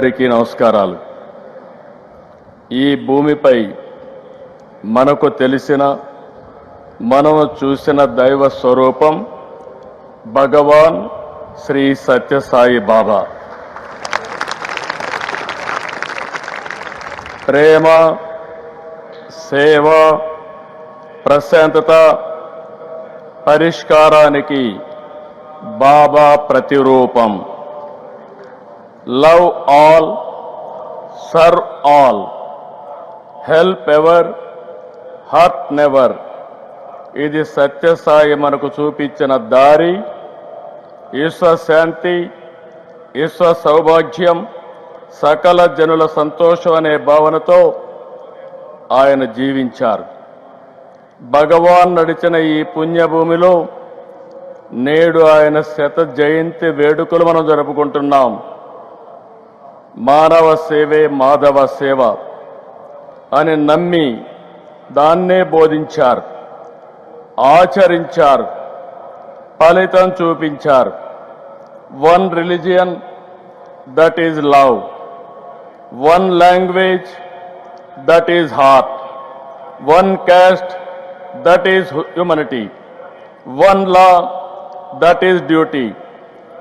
అందరికీ నమస్కారాలు. ఈ భూమిపై మనకు తెలిసిన మనం చూసిన దైవ స్వరూపం భగవాన్ శ్రీ సత్యసాయి బాబా. ప్రేమ సేవ ప్రశాంతత పరిష్కారానికి బాబా ప్రతిరూపం. Love all serve all help ever hurt never. ఇది సత్యసాయి మనకు చూపించిన దారి ఈశ్వ శాంతి ఈశ్వ సౌభాగ్యం సకల జనుల సంతోషం అనే భావనతో ఆయన జీవించారు. భగవాన్ నడిచిన ఈ పుణ్యభూమిలో నేడు ఆయన శత జయంతి వేడుకలు మనం జరుపుకుంటున్నాం. మానవ సేవే మాధవ సేవ అని నమ్మి దాన్నే బోధించారు ఆచరించారు ఫలితం చూపించారు one religion that is love one language that is heart one caste that is humanity one law that is duty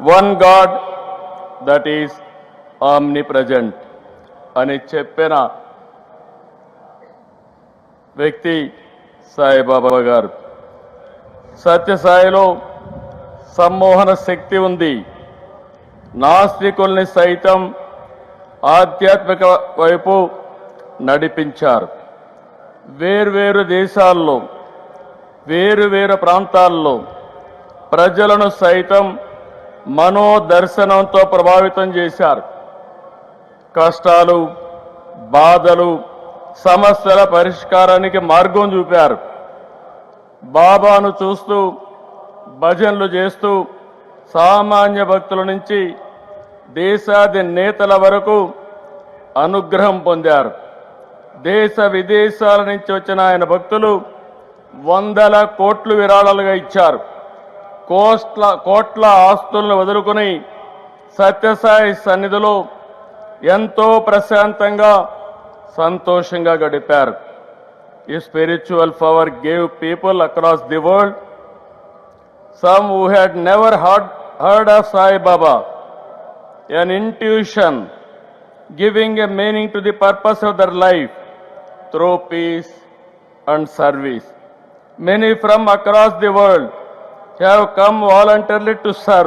one God that is omnipresent అని చెప్పిన వ్యక్తి సాయిబాబా గారు. సత్యసాయిలో సమ్మోహన శక్తి ఉంది. నాస్తికుల్ని సైతం ఆధ్యాత్మిక వైపు నడిపించారు. వేర్వేరు దేశాల్లో వేరు వేరు ప్రాంతాల్లో ప్రజలను సైతం మనోదర్శనంతో ప్రభావితం చేశారు. కష్టాలు బాధలు సమస్యల పరిష్కారానికి మార్గం చూపారు. బాబాను చూస్తూ భజనలు చేస్తూ సామాన్య భక్తుల నుంచి దేశాది నేతల వరకు అనుగ్రహం పొందారు. దేశ విదేశాల నుంచి వచ్చిన ఆయన భక్తులు వందల కోట్లు విరాళాలుగా ఇచ్చారు. కోట్ల కోట్ల ఆస్తులను వదులుకుని సత్యసాయి సన్నిధిలో ఎంతో ప్రశాంతంగా సంతోషంగా గడిపారు ఈ spiritual power gave people across the world some who had never heard heard of Sai Baba an intuition giving a meaning to the purpose of their life through peace and service. Many from across the world have come voluntarily to serve.